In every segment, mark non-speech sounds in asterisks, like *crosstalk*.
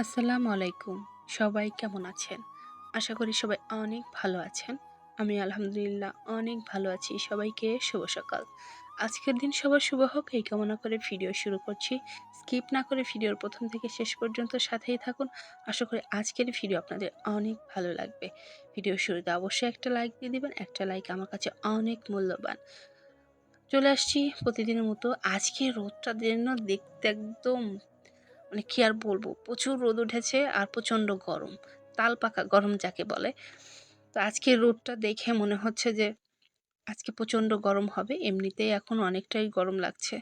আসসালামু আলাইকুম। সবাই কেমন আছেন? আশা করি সবাই অনেক ভালো আছেন। আমি আলহামদুলিল্লাহ অনেক ভালো আছি। সবাইকে শুভ সকাল। আজকের দিন সবার শুভ হোক। এই কামনা করে ভিডিও শুরু করছি। স্কিপ না করে ভিডিওর প্রথম থেকে শেষ পর্যন্ত সাথেই থাকুন। আশা করি আজকের ভিডিও আপনাদের অনেক ভালো লাগবে। ভিডিও শুরুতে অবশ্যই একটা লাইক দিয়ে দেবেন। একটা লাইক আমার কাছে অনেক মূল্যবান। চলে আসছি প্রতিদিনের মতো আজকে রোদটা যেন দেখতে একদম মানে কী আর বলব? প্রচুর রোদ উঠেছে আর প্রচণ্ড গরম। তাল পাকা, গরম যাকে বলে। তো আজকে রোদটা দেখে মনে হচ্ছে যে, আজকে প্রচণ্ড গরম হবে। এমনিতেই এখন অনেকটাই গরম লাগছে।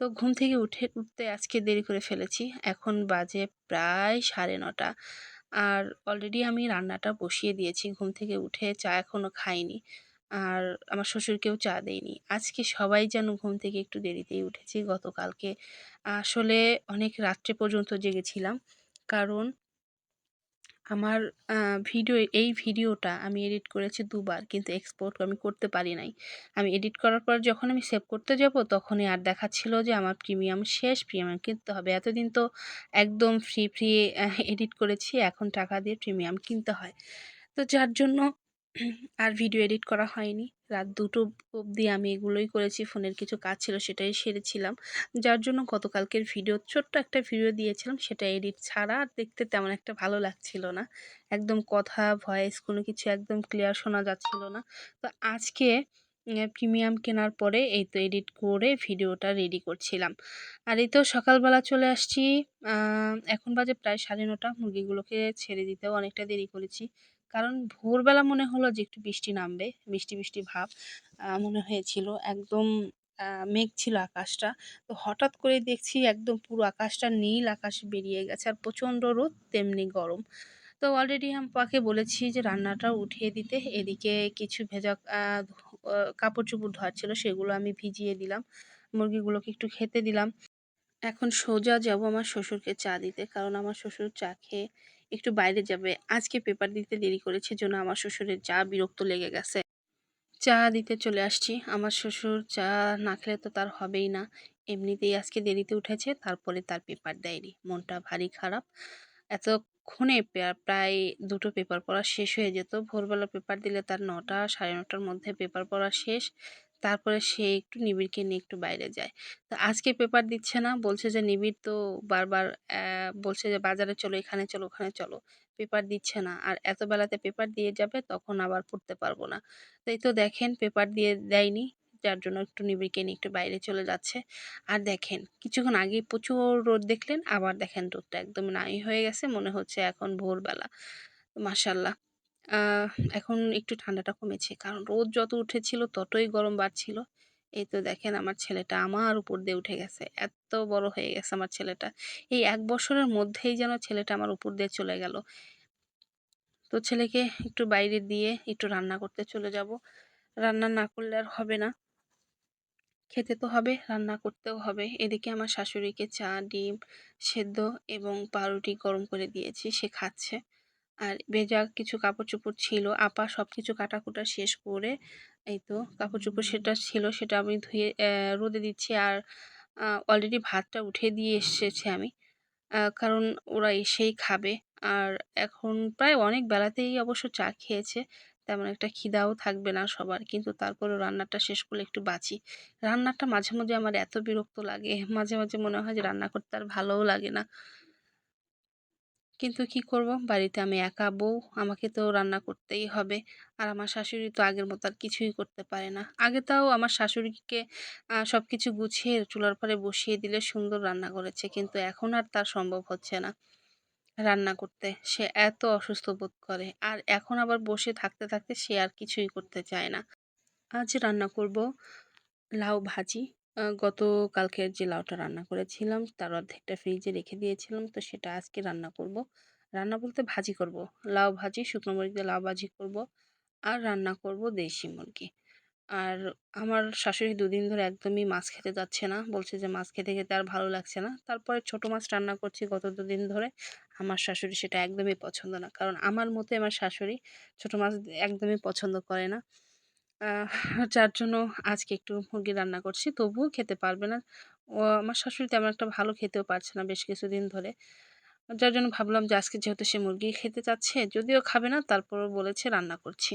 তো ঘুম থেকে উঠে, উঠতে আজকে দেরি করে ফেলেছি। এখন বাজে প্রায় সাড়ে নটা। আর অলরেডি আমি রান্নাটা বসিয়ে দিয়েছি। ঘুম থেকে উঠে চা এখনও খাইনি। আর আমার শ্বশুরকেও চা দেইনি। আজকে সবাই যেন ঘুম থেকে একটু দেরিতেই উঠেছি গতকালকে। আসলে অনেক রাত্রে পর্যন্ত জেগেছিলাম। কারণ আমার ভিডিও, এই ভিডিওটা আমি এডিট করেছি দুবার, কিন্তু এক্সপোর্ট আমি করতে পারি নাই। আমি এডিট করার পর যখন আমি সেভ করতে যাব, তখনই আর দেখাচ্ছিল যে আমার প্রিমিয়াম শেষ, প্রিমিয়াম কিনতে হবে। এতদিন তো একদম ফ্রি ফ্রি এডিট করেছি, এখন টাকা দিয়ে প্রিমিয়াম কিনতে হয়। তো যার জন্য আর ভিডিও এডিট করা হয়নি। রাত দুটো অবধি আমি এগুলোই করেছি, ফোনের কিছু কাজ ছিল সেটাই সেরেছিলাম। যার জন্য গতকালকের ভিডিও ছোট্ট একটা ভিডিও দিয়েছিলাম, সেটা এডিট ছাড়া আর দেখতে তেমন একটা ভালো লাগছিল না। একদম কথা ভয়েস কোনো কিছু একদম ক্লিয়ার শোনা যাচ্ছিল না। তো আজকে প্রিমিয়াম কেনার পরে এই তো এডিট করে ভিডিওটা রেডি করছিলাম। আর এই তো সকালবেলা চলে আসছি এখন বাজে প্রায় সাড়ে নটা। মুরগিগুলোকে ছেড়ে দিতেও অনেকটা দেরি করেছি। কারণ ভোরবেলা মনে হলো যে একটু বৃষ্টি নামবে বৃষ্টি বৃষ্টি ভাব মনে হয়েছিল। একদম মেঘ ছিল আকাশটা। তো হঠাৎ করে দেখছি একদম পুরো আকাশটা নীল আকাশ বেরিয়ে গেছে আর প্রচণ্ড রোদ, তেমনি গরম। তো অলরেডি আমি পাকে বলেছি যে রান্নাটা উঠিয়ে দিতে। এদিকে কিছু ভেজা কাপড় চোপড় ধোয়ার ছিল, সেগুলো আমি ভিজিয়ে দিলাম। মুরগিগুলোকে একটু খেতে দিলাম। এখন সোজা যাব আমার শ্বশুরকে চা দিতে, কারণ আমার শ্বশুর চা খেয়ে একটু বাইরে যাবে। আজকে পেপার দিতে দেরি করেছে জন্য আমার শ্বশুরের চা বিরক্ত লেগে গেছে। চা দিতে চলে আসছি। আমার শ্বশুর চা না খেলে তো তার হবেই না। এমনিতেই আজকে দেরিতে উঠেছে, তারপরে তার পেপার দেয়নি। মনটা ভারী খারাপ। এতক্ষণে প্রায় দুটো পেপার পড়া শেষ হয়ে যেত। ভোরবেলা পেপার দিলে তার নটা, সাড়ে নটার মধ্যে পেপার পড়া শেষ। তারপরে সে একটু নিবিড়কে নিয়ে একটু বাইরে যায়। তো আজকে পেপার দিচ্ছে না, বলছে যে নিবিড় তো বারবার বলছে যে বাজারে চলো, এখানে চলো, ওখানে চলো। পেপার দিচ্ছে না, আর এত বেলাতে পেপার দিয়ে যাবে, তখন আবার পড়তে পারব না। তাই তো দেখেন পেপার দিয়ে দেয়নি, যার জন্য একটু নিবিড়কে নিয়ে একটু বাইরে চলে যাচ্ছে। আর দেখেন, কিছুক্ষণ আগে প্রচুর রোদ দেখলেন, আবার দেখেন রোদটা একদম নাই হয়ে গেছে, মনে হচ্ছে এখন ভোরবেলা। মাসাল্লাহ এখন একটু ঠান্ডাটা কমেছে। কারণ রোদ যত উঠেছিল ততই গরম বাড়ছিল। এই তো দেখেন আমার ছেলেটা আমার উপর দিয়ে উঠে গেছে। এত বড় হয়ে গেছে আমার ছেলেটা। এই এক বছরের মধ্যেই যেন ছেলেটা আমার উপর দিয়ে চলে গেল। তো ছেলেকে একটু বাইরে দিয়ে একটু রান্না করতে চলে যাব। রান্না না করলে আর হবে না। খেতে তো হবে, রান্না করতেও হবে। এদিকে আমার শাশুড়িকে চা, ডিম সেদ্ধ এবং পাউরুটি গরম করে দিয়েছি, সে খাচ্ছে। আর ভেজা কিছু কাপড় চোপড় ছিল আপা সব কিছু কাটাকুটা শেষ করে এই তো কাপড় চোপড় সেটা ছিল সেটা আমি ধুয়ে রোদে দিচ্ছি আর অলরেডি ভাতটা উঠে দিয়ে এসেছে আমি। কারণ ওরা এসেই খাবে। আর এখন প্রায় অনেক বেলাতেই অবশ্য চা খেয়েছে তেমন একটা খিদাও থাকবে না সবার কিন্তু তারপরেও রান্নাটা শেষ করলে একটু বাঁচি। রান্নাটা মাঝে মাঝে আমার এত বিরক্ত লাগে মাঝে মাঝে মনে হয় যে রান্না করতে আর ভালোও লাগে না। কিন্তু কি করব? বাড়িতে আমি একা বউ, আমাকে তো রান্না করতেই হবে। আর আমার শাশুড়ি তো আগের মতো আর কিছুই করতে পারে না। আগে তাও আমার শাশুড়িকে সব কিছু গুছিয়ে চুলার পরে বসিয়ে দিলে সুন্দর রান্না করেছে। কিন্তু এখন আর তার সম্ভব হচ্ছে না রান্না করতে। সে এত অসুস্থ বোধ করে। আর এখন আবার বসে থাকতে থাকতে সে আর কিছুই করতে চায় না। আজ রান্না করব লাউ ভাজি। গতকালকের যে লাউটা রান্না করেছিলাম, তার অর্ধেকটা ফ্রিজে রেখে দিয়েছিলাম। তো সেটা আজকে রান্না করব। রান্না বলতে ভাজি করব। লাউ ভাজি, শুকনো মরিচ দিয়ে লাউ ভাজি করব আর রান্না করব দেশি মুরগি। আর আমার শাশুড়ি দুদিন ধরে একদমই মাছ খেতে যাচ্ছে না। বলছে যে মাছ খেতে খেতে আর ভালো লাগছে না। তারপরে ছোট মাছ রান্না করছি গত দুদিন ধরে। আমার শাশুড়ি সেটা একদমই পছন্দ না। কারণ আমার মতে আমার শাশুড়ি ছোট মাছ একদমই পছন্দ করে না। যার জন্য আজকে একটু মুরগি রান্না করছি। তবুও খেতে পারবে না। ও আমার শাশুড়ি তেমন একটা ভালো খেতেও পারছে না বেশ কিছুদিন ধরে। যার জন্য ভাবলাম যে, আজকে যেহেতু সে মুরগি খেতে চাচ্ছে, যদিও খাবে না, তারপরও বলেছে রান্না করছি।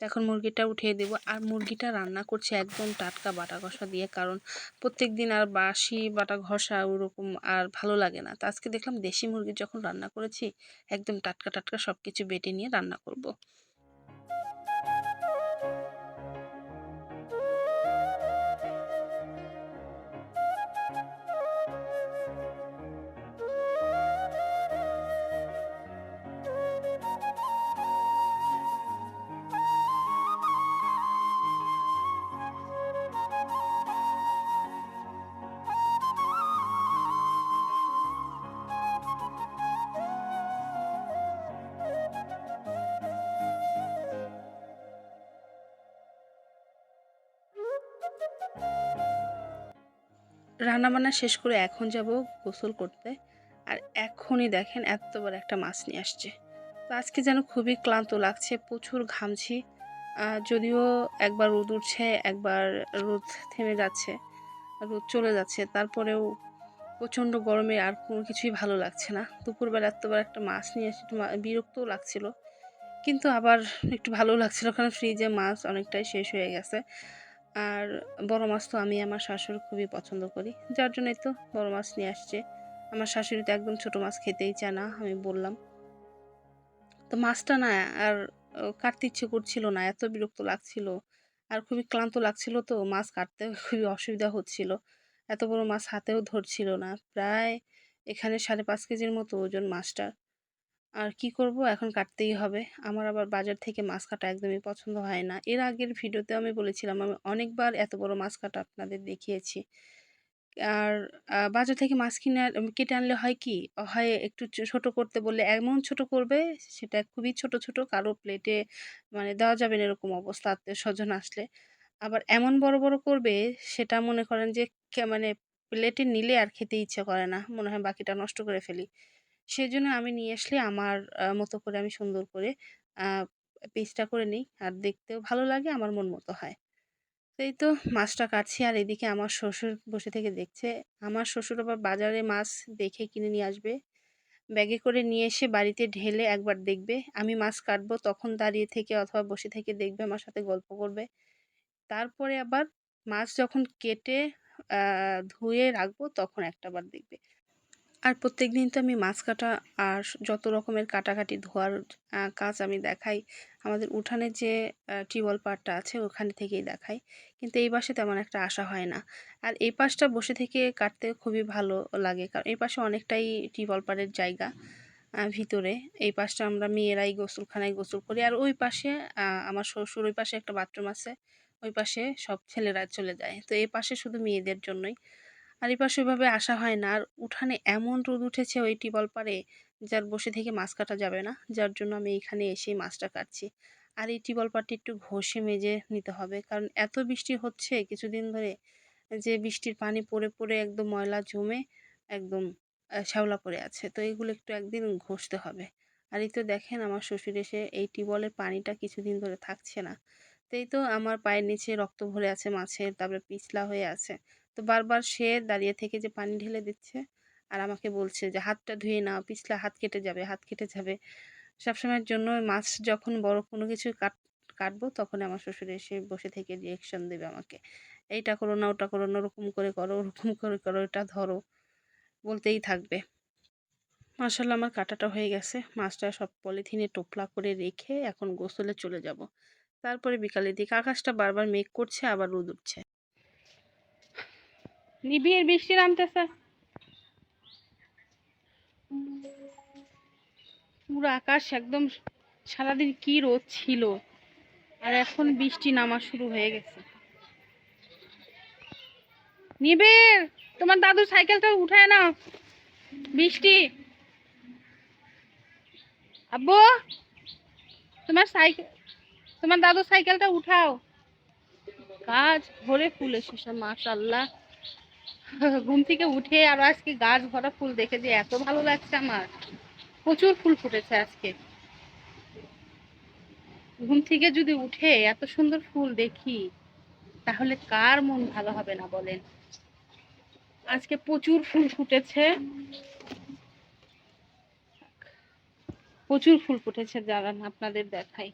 এখন মুরগিটা উঠিয়ে দেব। আর মুরগিটা রান্না করছে একদম টাটকা বাটা ঘষা দিয়ে, কারণ প্রত্যেক দিন আর বাসি বাটা ঘষা ওরকম আর ভালো লাগে না। তো আজকে দেখলাম দেশি মুরগি যখন রান্না করেছি, একদম টাটকা টাটকা সব কিছু বেটে নিয়ে রান্না করব। রান্নাবান্না শেষ করে এখন যাব গোসল করতে। আর এখনই দেখেন এত বড় একটা মাছ নিয়ে আসছে। তো আজকে যেন খুবই ক্লান্ত লাগছে, প্রচুর ঘামছি। যদিও একবার রোদ উঠছে, একবার রোদ থেমে যাচ্ছে, রোদ চলে যাচ্ছে। তারপরেও প্রচণ্ড গরমে আর কোনো কিছুই ভালো লাগছে না। দুপুরবেলা এত বড় একটা মাছ নিয়ে এসে একটু বিরক্তও লাগছিল। কিন্তু আবার একটু ভালো লাগছিল, কারণ ফ্রিজে মাছ অনেকটাই শেষ হয়ে গেছে। আর বড় মাছ তো আমি আমার শাশুড়ি খুবই পছন্দ করি। যার জন্যই তো বড় মাছ নিয়ে আসছে। আমার শাশুড়ি তো একদম ছোট মাছ খেতেই চায় না, আমি বললাম। তো মাছটা না আর কাটতে ইচ্ছে করছিল না, এত বিরক্ত লাগছিল আর খুবই ক্লান্ত লাগছিল তো মাছ কাটতে, খুবই অসুবিধা হচ্ছিল। এত বড় মাছ হাতেও ধরছিল না, প্রায় এখানে সাড়ে পাঁচ কেজির মতো ওজন মাছটার। আর কি করব? এখন কাটতেই হবে। আমার আবার বাজার থেকে মাছ কাটা একদমই পছন্দ হয় না। এর আগের ভিডিওতে আমি বলেছিলাম, আমি অনেকবার এত বড় মাছ কাটা আপনাদের দেখিয়েছি। আর বাজার থেকে মাছ কিনে কেটে আনলে হয় কি? হয় একটু ছোট করতে বললে এমন ছোট করবে, সেটা খুবই ছোট ছোট, কারও প্লেটে মানে দেওয়া যাবে না এরকম অবস্থা, আত্মীয় স্বজন আসলে। আবার এমন বড় বড় করবে, সেটা মনে করেন যে মানে প্লেটে নিলে আর খেতে ইচ্ছে করে না। মনে হয় বাকিটা নষ্ট করে ফেলি। সেজন্য আমি নিয়ে আসলে আমার মতো করে আমি সুন্দর করে পিসটা করে নিই। আর দেখতেও ভালো লাগে, আমার মন মতো হয়। তো এই তো মাছটা কাটছি আর এদিকে আমার শ্বশুর বসে থেকে দেখছে। আমার শ্বশুর আবার বাজারে মাছ দেখে কিনে নিয়ে আসবে। ব্যাগে করে নিয়ে এসে বাড়িতে ঢেলে একবার দেখবে। আমি মাছ কাটবো, তখন দাঁড়িয়ে থেকে অথবা বসে থেকে দেখবে, আমার সাথে গল্প করবে। তারপরে আবার মাছ যখন কেটে ধুয়ে রাখব, তখন একটাবার দেখবে। আর প্রত্যেক দিন তো আমি মাছ কাটা আর যত রকমের কাটাকাটি ধোয়ার কাজ আমি দেখাই। আমাদের উঠানে যে টিউবওয়েল পাড়টা আছে ওখানে থেকেই দেখাই। কিন্তু এই পাশে তেমন একটা আশা হয় না। আর এই পাশটা বসে থেকে কাটতে খুবই ভালো লাগে। কারণ এই পাশে অনেকটাই টিউবওয়েল পাড়ের জায়গা ভিতরে। এই পাশটা আমরা মেয়েরাই গোসলখানায় গোসল করি। আর ওই পাশে আমার শ্বশুর, ওই পাশে একটা বাথরুম আছে। ওই পাশে সব ছেলেরা চলে যায়। তো এই পাশে শুধু মেয়েদের জন্যই। আর এই পাশে ওইভাবে আসা হয় না। আর উঠানে এমন রোদ উঠেছে ওই টিবল পাড়ে যার বসে থেকে মাছ কাটা যাবে না। যার জন্য আমি এখানে এসেই মাছটা কাটছি। আর এই টিবল পাড়টি একটু ঘষে মেজে নিতে হবে। কারণ এত বৃষ্টি হচ্ছে কিছুদিন ধরে যে বৃষ্টির পানি পড়ে পড়ে একদম ময়লা জমে একদম শ্যাওলা পড়ে আছে। তো এগুলো একটু একদিন ঘষতে হবে। আর এই তো দেখেন আমার শ্বশুর এসে এই টিবলের পানিটা কিছুদিন ধরে থাকছে না। তো এই তো আমার পায়ের নিচে রক্ত ভরে আছে মাছের, তারপরে পিছলা হয়ে আছে। তো বারবার সে দাঁড়িয়ে থেকে যে পানি ঢেলে দিচ্ছে আর আমাকে বলছে যে, হাতটা ধুয়ে নাও, পিছলা হাত কেটে যাবে, হাত কেটে যাবে। সবসময়ের জন্য মাছ যখন বড় কোনো কিছু কাট, কাটবো তখন আমার শ্বশুর এসে বসে থেকে রিয়েকশন দেবে আমাকে। এইটা করো না, ওটা করো না, ওরকম করে করো, ওরকম করে করো, এটা ধরো। বলতেই থাকবে। মার্শাল্লাহ আমার কাটাটা হয়ে গেছে। মাছটা সব পলিথিনে টোপলা করে রেখে এখন গোসলে চলে যাব। তারপরে বিকালের দিকে আকাশটা বারবার মেঘ করছে, আবার রোদ উঠছে। নিবিড় বৃষ্টি নামতেছে। পুরো আকাশ একদম সারাদিন কি রোদ ছিল। আর এখন বৃষ্টি নামা শুরু হয়ে গেছে। নিবিড়, তোমার দাদু সাইকেলটা উঠায় না বৃষ্টি। আব্বু, তোমার সাইকেল তোমার দাদু সাইকেলটা উঠাও। গাছ ভরে ফুল এসেছে মাশাল্লাহ *laughs* ঘুম থেকে উঠে আর আজকে গাছ ভরা ফুল দেখে যে এত ভালো লাগছে আমার। প্রচুর ফুল ফুটেছে আজকে। ঘুম থেকে যদি উঠে এত সুন্দর ফুল দেখি, তাহলে কার মন ভালো হবে না বলেন? আজকে প্রচুর ফুল ফুটেছে। প্রচুর ফুল ফুটেছে দাঁড়ান আপনাদের দেখাই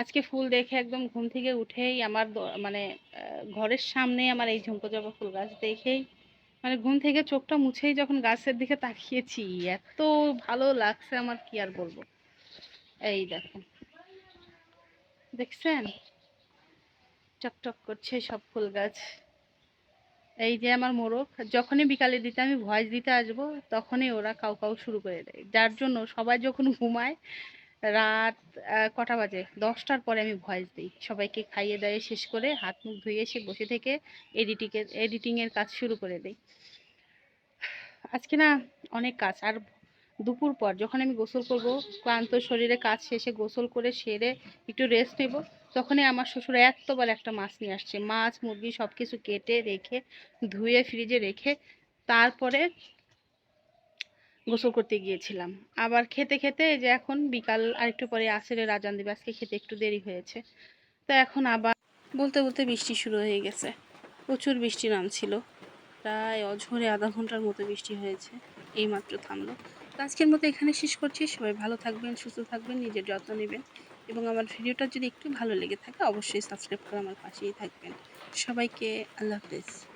আজকে ফুল দেখে একদম ঘুম থেকে উঠেই আমার মানে ঘরের সামনে আমার এই ঝুমকো জবা ফুল গাছ দেখেই মানে ঘুম থেকে চোখটা মুছেই যখন গাছের দিকে তাকিয়েছি, এত ভালো লাগছে আমার, কি আর বলব। এই দেখেন দেখছেন? টকটক করছে সব ফুল গাছ। এই যে আমার মোরগ, যখনই বিকালে দিতে আমি ভয়েস দিতে আসব, তখনই ওরা কাউ কাউ শুরু করে দেয়। যার জন্য সবাই যখন ঘুমায় রাত কটা বাজে? দশটার পরে আমি ভয়েস দিই। সবাইকে খাইয়ে দাইয়ে শেষ করে হাত মুখ ধুয়ে এসে বসে থেকে এডিটিংয়ের এডিটিংয়ের কাজ শুরু করে দিই। আজকে না অনেক কাজ। আর দুপুর পর যখন আমি গোসল করব, ক্লান্ত শরীরে কাজ শেষে গোসল করে সেরে একটু রেস্ট নেব, তখনই আমার শ্বশুর এতবার একটা মাছ নিয়ে আসছে। মাছ, মুরগি সব কিছু কেটে রেখে, ধুয়ে ফ্রিজে রেখে, তারপরে গোসল করতে গিয়েছিলাম। আবার খেতে খেতে এই যে এখন বিকাল আরেকটু পরে আসরে রাজান দিবে, আজকে খেতে একটু দেরি হয়েছে। তো এখন আবার বলতে বলতে বৃষ্টি শুরু হয়ে গেছে। প্রচুর বৃষ্টি নামছিল। প্রায় অঝরে আধা ঘণ্টার মতো বৃষ্টি হয়েছে। এইমাত্র থামলো। তো আজকের মতো এখানে শেষ করছি। সবাই ভালো থাকবেন, সুস্থ থাকবেন, নিজের যত্ন নেবেন। এবং আমার ভিডিওটা যদি একটু ভালো লেগে থাকে, অবশ্যই সাবস্ক্রাইব করে আমার পাশেই থাকবেন। সবাইকে আল্লাহ হাফেজ।